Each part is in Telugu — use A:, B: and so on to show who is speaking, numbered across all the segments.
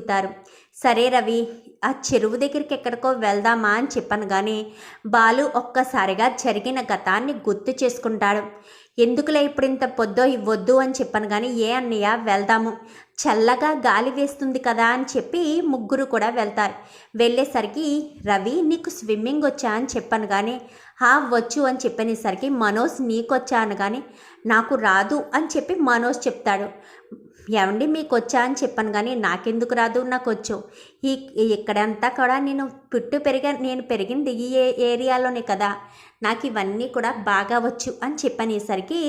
A: దిగుతారు సరే రవి ఆ చెరువు దగ్గరికి ఎక్కడికో వెళ్దామా అని చెప్పాను కానీ బాలు ఒక్కసారిగా జరిగిన గతాన్ని గుర్తు చేసుకుంటాడు. ఎందుకులే ఇప్పుడు ఇంత పొద్దో ఇవ్వద్దు అని చెప్పాను కానీ ఏ అన్నయ్య వెళ్దాము. చల్లగా గాలి వేస్తుంది కదా అని చెప్పి ముగ్గురు కూడా వెళ్తారు. వెళ్ళేసరికి రవి నీకు స్విమ్మింగ్ వచ్చా అని చెప్పాను కానీ హా వచ్చు అని చెప్పనేసరికి మనోజ్ నీకొచ్చా అని కానీ నాకు రాదు అని చెప్పి మనోజ్ చెప్తాడు. ఏమండి మీకు వచ్చా అని చెప్పాను కానీ నాకెందుకు రాదు? నాకు వచ్చు ఈ ఇక్కడంతా కూడా నేను పుట్టు పెరిగా నేను పెరిగింది ఈ ఏరియాలోనే కదా. నాకు ఇవన్నీ కూడా బాగా వచ్చు అని చెప్పనేసరికి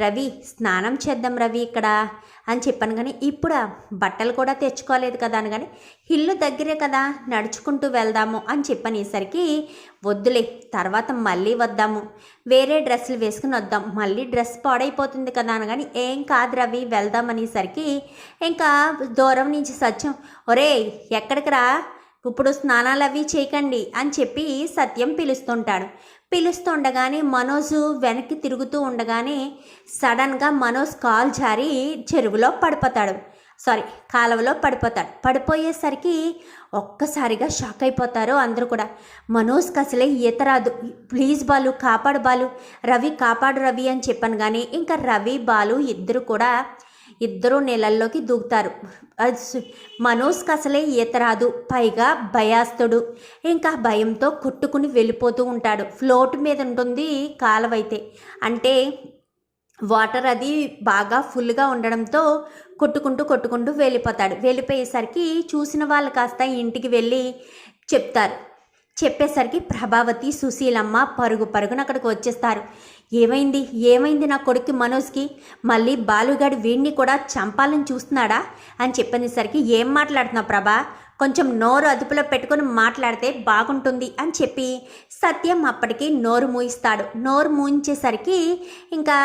A: రవి స్నానం చేద్దాం రవి ఇక్కడ అని చెప్పాను కానీ ఇప్పుడు బట్టలు కూడా తెచ్చుకోలేదు కదా అని కానీ ఇల్లు దగ్గరే కదా నడుచుకుంటూ వెళ్దాము అని చెప్పనేసరికి వద్దులే తర్వాత మళ్ళీ వద్దాము. వేరే డ్రెస్సులు వేసుకుని వద్దాం. మళ్ళీ డ్రెస్ పాడైపోతుంది కదా అని కానీ ఏం కాదు రవి వెళ్దాం అనేసరికి ఇంకా దూరం నుంచి సత్యం ఒరే ఎక్కడికి రా? ఇప్పుడు స్నానాలు అవి చేయకండి అని చెప్పి సత్యం పిలుస్తుంటాడు. పిలుస్తుండగానే మనోజు వెనక్కి తిరుగుతూ ఉండగానే సడన్గా మనోజ్ కాల్ జారి చెరువులో పడిపోతాడు. సారీ కాలువలో పడిపోతాడు. పడిపోయేసరికి ఒక్కసారిగా షాక్ అయిపోతారు అందరూ కూడా. మనోజ్కి అసలే ఈత రాదు ప్లీజ్ బాలు కాపాడు బాలు రవి కాపాడు రవి అని చెప్పాను కానీ ఇంకా రవి బాలు ఇద్దరు కూడా ఇద్దరూ నీళ్ళల్లోకి దూకుతారు. అది మనోజ్కి అసలే ఈత రాదు పైగా భయాస్తుడు. ఇంకా భయంతో కొట్టుకుని వెళ్ళిపోతూ ఉంటాడు. ఫ్లోట్ మీద ఉంటుంది కాలవైతే. అంటే వాటర్ అది బాగా ఫుల్గా ఉండడంతో కొట్టుకుంటూ కొట్టుకుంటూ వెళ్ళిపోతాడు. వెళ్ళిపోయేసరికి చూసిన వాళ్ళు కాస్త ఇంటికి వెళ్ళి చెప్తారు. చెప్పేసరికి ప్రభావతి సుశీలమ్మ పరుగు పరుగున అక్కడికి వచ్చేస్తారు. ఏమైంది? ఏమైంది నా కొడుకు మనోజ్కి? మళ్ళీ బాలుగాడు వీడిని కూడా చంపాలని చూస్తున్నాడా? అని చెప్పనేసరికి ఏం మాట్లాడుతున్నావు ప్రభా? కొంచెం నోరు అదుపులో పెట్టుకొని మాట్లాడితే బాగుంటుంది అని చెప్పి సత్యం అప్పటికి నోరు మూయిస్తాడు. నోరు మూయించేసరికి ఇంకా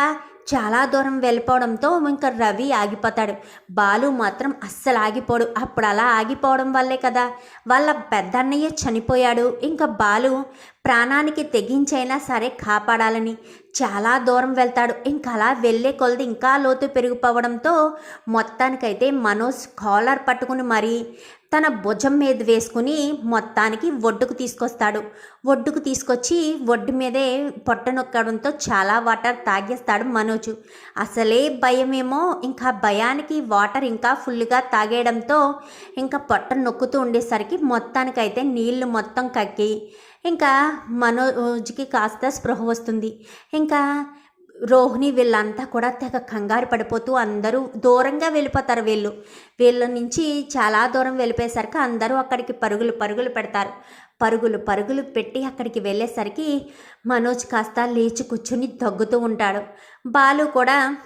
A: చాలా దూరం వెళ్ళిపోవడంతో ఇంకా రవి ఆగిపోతాడు. బాలు మాత్రం అస్సలు ఆగిపోడు. అప్పుడు అలా ఆగిపోవడం వల్లే కదా. వాళ్ళ పెద్దన్నయ్య చనిపోయాడు. ఇంకా బాలు ప్రాణానికి తెగించైనా సరే కాపాడాలని చాలా దూరం వెళ్తాడు. ఇంకా అలా వెళ్ళే కొలది ఇంకా లోతు పెరిగిపోవడంతో మొత్తానికైతే మనోజ్ కాలర్ పట్టుకుని మరీ తన భుజం మీద వేసుకుని మొత్తానికి ఒడ్డుకు తీసుకొస్తాడు. ఒడ్డుకు తీసుకొచ్చి ఒడ్డు మీదే పొట్ట నొక్కడంతో చాలా వాటర్ తాగేస్తాడు మనోజు. అసలే భయమేమో ఇంకా భయానికి వాటర్ ఇంకా ఫుల్గా తాగేయడంతో ఇంకా పొట్ట నొక్కుతూ ఉండేసరికి మొత్తానికైతే నీళ్ళు మొత్తం కక్కి ఇంకా మనోజ్కి కాస్త స్పృహ వస్తుంది. ఇంకా రోహిణి వీళ్ళంతా కూడా తెగ కంగారు పడిపోతూ అందరూ దూరంగా వెళ్ళిపోతారు వీళ్ళు. వీళ్ళ నుంచి చాలా దూరం వెళ్ళిపోయేసరికి అందరూ అక్కడికి పరుగులు పరుగులు పెడతారు. పరుగులు పరుగులు పెట్టి అక్కడికి వెళ్ళేసరికి మనోజ్ కాస్త లేచి కూర్చుని దగ్గుతూ ఉంటాడు. బాలు కూడా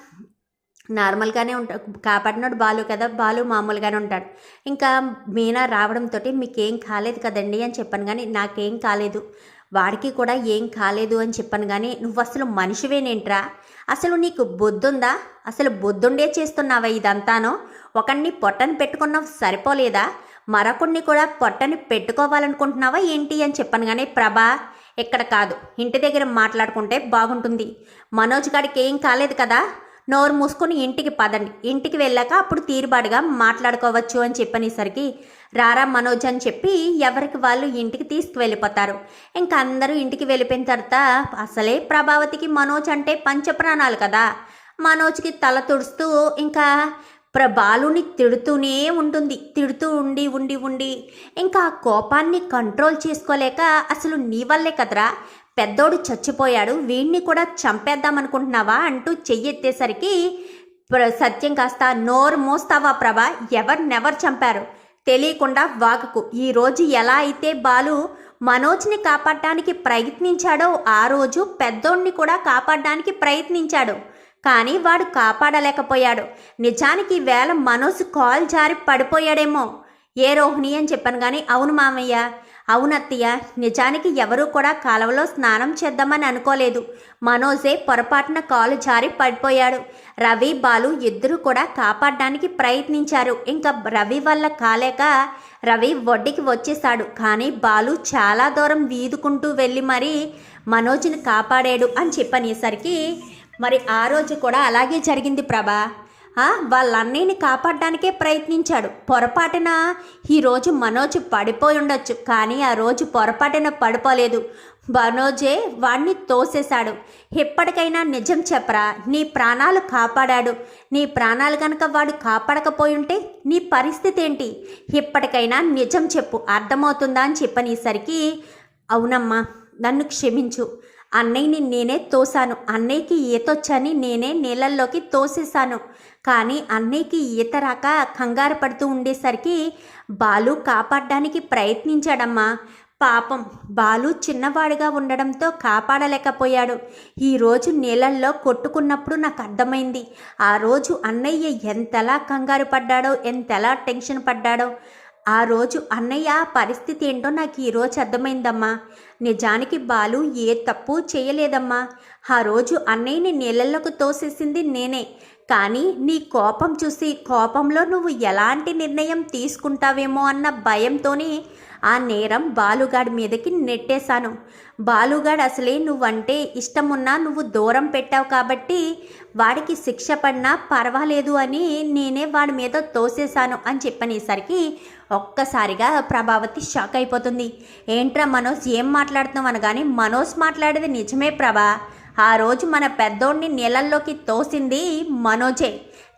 A: నార్మల్గానే ఉంటాడు కాపాడినాడు బాలు కదా బాలు మామూలుగానే ఉంటాడు. ఇంకా మీనా రావడంతో మీకేం కాలేదు కదండి అని చెప్పాను కానీ నాకేం కాలేదు. వాడికి కూడా ఏం కాలేదు అని చెప్పాను కానీ నువ్వు అసలు మనిషివేనేంట్రా? అసలు నీకు బొద్దుందా? అసలు బొద్దుండే చేస్తున్నావా ఇదంతానో? ఒకడిని పొట్టని పెట్టుకున్నావు సరిపోలేదా? మరొకడిని కూడా పొట్టని పెట్టుకోవాలనుకుంటున్నావా ఏంటి అని చెప్పాను కానీ ప్రభా ఇక్కడ కాదు. ఇంటి దగ్గర మాట్లాడుకుంటే బాగుంటుంది. మనోజ్ గారికి ఏం కాలేదు కదా? నోరు మూసుకొని ఇంటికి పదండి. ఇంటికి వెళ్ళాక అప్పుడు తీరుబాటుగా మాట్లాడుకోవచ్చు అని చెప్పనేసరికి రారా మనోజ్ అని చెప్పి ఎవరికి వాళ్ళు ఇంటికి తీసుకువెళ్ళిపోతారు. ఇంకా అందరూ ఇంటికి వెళ్ళిపోయిన తర్వాత అసలే ప్రభావతికి మనోజ్ అంటే పంచప్రాణాలు కదా. మనోజ్కి తల తుడుస్తూ ఇంకా ప్ర బాలుని తిడుతూనే ఉంటుంది. తిడుతూ ఉండి ఉండి ఉండి. ఇంకా ఆ కోపాన్ని కంట్రోల్ చేసుకోలేక అసలు నీ వల్లే కదరా. పెద్దోడు చచ్చిపోయాడు వీణ్ణి కూడా చంపేద్దామనుకుంటున్నావా అంటూ చెయ్యెత్తేసరికి సత్యం కాస్త నోరు మోస్తావా ప్రభా? ఎవరినెవరు చంపారు? తెలియకుండా వాగకు. ఈరోజు ఎలా అయితే బాలు మనోజ్ని కాపాడడానికి ప్రయత్నించాడో ఆ రోజు పెద్దోడిని కూడా కాపాడడానికి ప్రయత్నించాడు. కానీ వాడు కాపాడలేకపోయాడు. నిజానికి వేళ మనోజ్ కాల్ జారి పడిపోయాడేమో. ఏ రోహిణి అని చెప్పాను కానీ అవును మామయ్య. అవునత్తయ్య నిజానికి ఎవరూ కూడా కాలువలో స్నానం చేద్దామని అనుకోలేదు. మనోజే పొరపాటున కాలు జారి పడిపోయాడు. రవి బాలు ఇద్దరు కూడా కాపాడడానికి ప్రయత్నించారు. ఇంకా రవి వల్ల కాలేక రవి ఒడ్డుకి వచ్చేశాడు. కానీ బాలు చాలా దూరం వీదుకుంటూ వెళ్ళి మరీ మనోజ్ని కాపాడాడు అని చెప్పనేసరికి మరి ఆ రోజు కూడా అలాగే జరిగింది ప్రభా. వాళ్ళ అన్నయ్యని కాపాడడానికే ప్రయత్నించాడు. పొరపాటున ఈరోజు మనోజ్ పడిపోయి ఉండొచ్చు కానీ ఆ రోజు పొరపాటున పడిపోలేదు. మనోజే వాణ్ణి తోసేశాడు. ఎప్పటికైనా నిజం చెప్పరా నీ ప్రాణాలు కాపాడాడు. నీ ప్రాణాలు కనుక వాడు కాపాడకపోయి ఉంటే నీ పరిస్థితి ఏంటి? ఇప్పటికైనా నిజం చెప్పు అర్థమవుతుందా అని చెప్పనేసరికి అవునమ్మా నన్ను క్షమించు. అన్నయ్యని నేనే తోసాను అన్నయ్యకి ఈతొచ్చని నేనే నీళ్ళల్లోకి తోసేశాను. కానీ అన్నయ్యకి ఈత రాక కంగారు పడుతూ ఉండేసరికి బాలు కాపాడడానికి ప్రయత్నించాడమ్మా. పాపం బాలు చిన్నవాడిగా ఉండడంతో కాపాడలేకపోయాడు. ఈరోజు నీళ్ళల్లో కొట్టుకున్నప్పుడు నాకు అర్థమైంది. ఆ రోజు అన్నయ్య ఎంతలా కంగారు పడ్డాడో ఎంతలా టెన్షన్ పడ్డాడో. ఆ రోజు అన్నయ్య పరిస్థితి ఏంటో నాకు ఈరోజు అర్థమైందమ్మా. నిజానికి బాలు ఏ తప్పు చేయలేదమ్మా. ఆ రోజు అన్నయ్యని నీళ్ళల్లోకి తోసేసింది నేనే. కానీ నీ కోపం చూసి కోపంలో నువ్వు ఎలాంటి నిర్ణయం తీసుకుంటావేమో అన్న భయంతోనే ఆ నేరం బాలుగాడి మీదకి నెట్టేశాను. బాలుగాడు అసలే నువ్వంటే ఇష్టమున్నా నువ్వు దూరం పెట్టావు కాబట్టి వాడికి శిక్ష పడినా పర్వాలేదు అని నేనే వాడి మీద తోసేశాను అని చెప్పనేసరికి ఒక్కసారిగా ప్రభావతి షాక్ అయిపోతుంది. ఏంట్రా మనోజ్ ఏం మాట్లాడుతున్నావు అనగానే మనోజ్ మాట్లాడేది నిజమే ప్రభా. ఆ రోజు మన పెద్దోడిని నీళ్ళల్లోకి తోసింది మనోజే.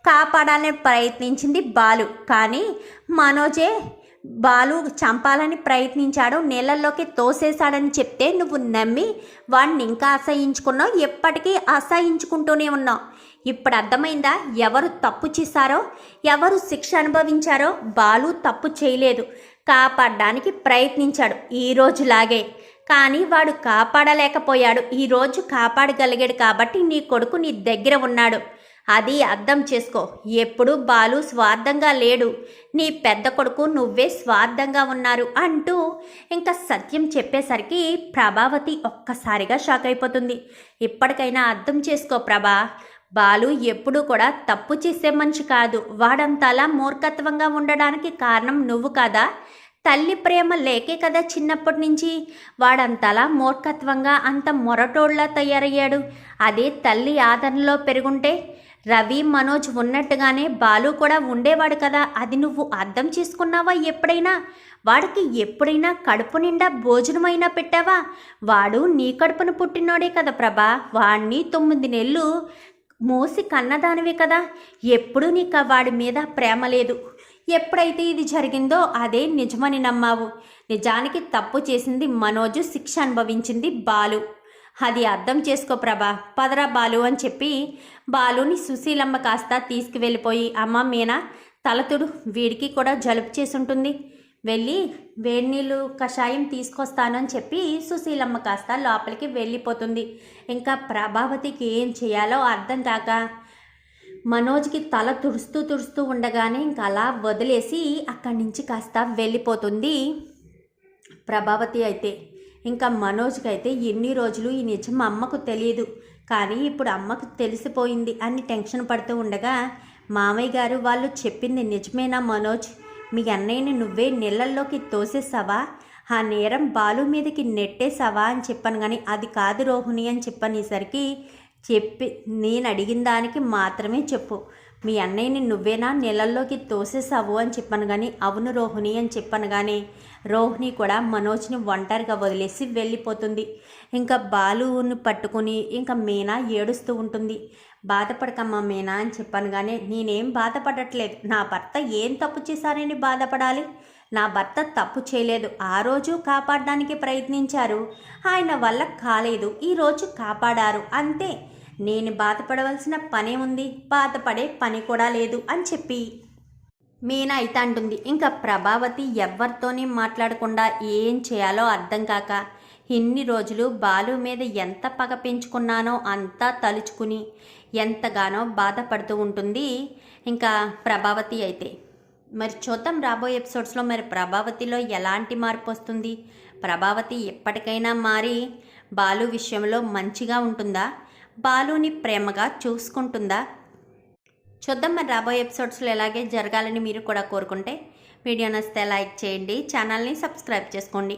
A: కాపాడాలని ప్రయత్నించింది బాలు. కానీ మనోజే బాలు చంపాలని ప్రయత్నించాడు నీళ్ళల్లోకి తోసేశాడని చెప్తే నువ్వు నమ్మి వాడిని ఇంకా అసహించుకున్నావు ఎప్పటికీ అసహించుకుంటూనే ఉన్నావు. ఇప్పుడు అర్థమైందా? ఎవరు తప్పు చేశారో ఎవరు శిక్ష అనుభవించారో బాలు తప్పు చేయలేదు. కాపాడడానికి ప్రయత్నించాడు ఈ రోజులాగే. కానీ వాడు కాపాడలేకపోయాడు. ఈరోజు కాపాడగలిగాడు కాబట్టి నీ కొడుకు నీ దగ్గర ఉన్నాడు. అది అర్థం చేసుకో. ఎప్పుడు బాలు స్వార్థంగా లేడు. నీ పెద్ద కొడుకు నువ్వే స్వార్థంగా ఉన్నారు అంటూ ఇంకా సత్యం చెప్పేసరికి ప్రభావతి ఒక్కసారిగా షాక్ అయిపోతుంది. ఇప్పటికైనా అర్థం చేసుకో ప్రభా. బాలు ఎప్పుడూ కూడా తప్పు చేసే మనిషి కాదు. వాడంతలా మూర్ఖత్వంగా ఉండడానికి కారణం నువ్వు కాదా? తల్లి ప్రేమ లేకే కదా చిన్నప్పటి నుంచి? వాడంతలా మూర్ఖత్వంగా అంత మొరటోళ్ళా తయారయ్యాడు. అదే తల్లి ఆదరణలో పెరుగుంటే రవి మనోజ్ ఉన్నట్టుగానే బాలు కూడా ఉండేవాడు కదా. అది నువ్వు అర్థం చేసుకున్నావా ఎప్పుడైనా? వాడికి ఎప్పుడైనా కడుపు నిండా భోజనమైనా పెట్టావా? వాడు నీ కడుపును పుట్టినోడే కదా ప్రభా. వాణ్ణి తొమ్మిది నెలలు మోసి కన్నదానివే కదా. ఎప్పుడూ నీకు వాడి మీద ప్రేమ లేదు. ఎప్పుడైతే ఇది జరిగిందో అదే నిజమని నమ్మావు. నిజానికి తప్పు చేసింది మనోజు శిక్ష అనుభవించింది బాలు. అది అర్థం చేసుకో ప్రభా. పదరా బాలు అని చెప్పి బాలుని సుశీలమ్మ కాస్త తీసుకువెళ్ళిపోయి అమ్మ మీనా తలతుడు వీడికి కూడా జలుబు చేసి ఉంటుంది వెళ్ళి వేడి నీళ్ళు కషాయం తీసుకొస్తాను అని చెప్పి సుశీలమ్మ కాస్త లోపలికి వెళ్ళిపోతుంది. ఇంకా ప్రభావతికి ఏం చేయాలో అర్థం కాక మనోజ్కి తల తుడుస్తూ తుడుస్తూ ఉండగానే ఇంకా అలా వదిలేసి అక్కడి నుంచి కాస్త వెళ్ళిపోతుంది ప్రభావతి అయితే. ఇంకా మనోజ్కి అయితే ఎన్ని రోజులు ఈ నిజం అమ్మకు తెలియదు. కానీ ఇప్పుడు అమ్మకు తెలిసిపోయింది అని టెన్షన్ పడుతూ ఉండగా మామయ్య గారు వాళ్ళు చెప్పింది నిజమేనా మనోజ్? మీ అన్నయ్యని నువ్వే నీళ్ళల్లోకి తోసేసావా? ఆ నేరం బాలు మీదకి నెట్టేసావా అని చెప్పాను కానీ అది కాదు రోహిణి అని చెప్పనేసరికి చెప్పి నేను అడిగిన దానికి మాత్రమే చెప్పు. మీ అన్నయ్యని నువ్వేనా నీళ్ళల్లోకి తోసేసావు అని చెప్పాను కానీ అవును రోహిణి అని చెప్పాను కానీ రోహిణి కూడా మనోజ్ని ఒంటరిగా వదిలేసి వెళ్ళిపోతుంది. ఇంకా బాలుని పట్టుకుని ఇంకా మీనా ఏడుస్తూ ఉంటుంది. బాధపడకమ్మా మీనా అని చెప్పాను కానీ నేనేం బాధపడట్లేదు. నా భర్త ఏం తప్పు చేశారని బాధపడాలి? నా భర్త తప్పు చేయలేదు. ఆ రోజు కాపాడడానికి ప్రయత్నించారు. ఆయన వల్ల కాలేదు. ఈరోజు కాపాడారు. అంతే. నేను బాధపడవలసిన పనే ఉంది బాధపడే పని కూడా లేదు అని చెప్పి. మీనా అయితే అంటుంది ఇంకా ప్రభావతి ఎవరితోనే మాట్లాడకుండా ఏం చేయాలో అర్థం కాక ఇన్ని రోజులు బాలు మీద ఎంత పగ పెంచుకున్నానో అంతా తలుచుకుని ఎంతగానో బాధపడుతూ ఉంటుంది. ఇంకా ప్రభావతి అయితే. మరి చూద్దాం రాబోయే ఎపిసోడ్స్లో మరి ప్రభావతిలో ఎలాంటి మార్పు వస్తుంది? ప్రభావతి ఎప్పటికైనా మారి బాలు విషయంలో మంచిగా ఉంటుందా? బాలుని ప్రేమగా చూసుకుంటుందా? చూద్దాం మరి రాబోయే ఎపిసోడ్స్లో ఎలాగే జరగాలని మీరు కూడా కోరుకుంటే. వీడియో నచ్చితే లైక్ చేయండి ఛానల్ని సబ్స్క్రైబ్ చేసుకోండి.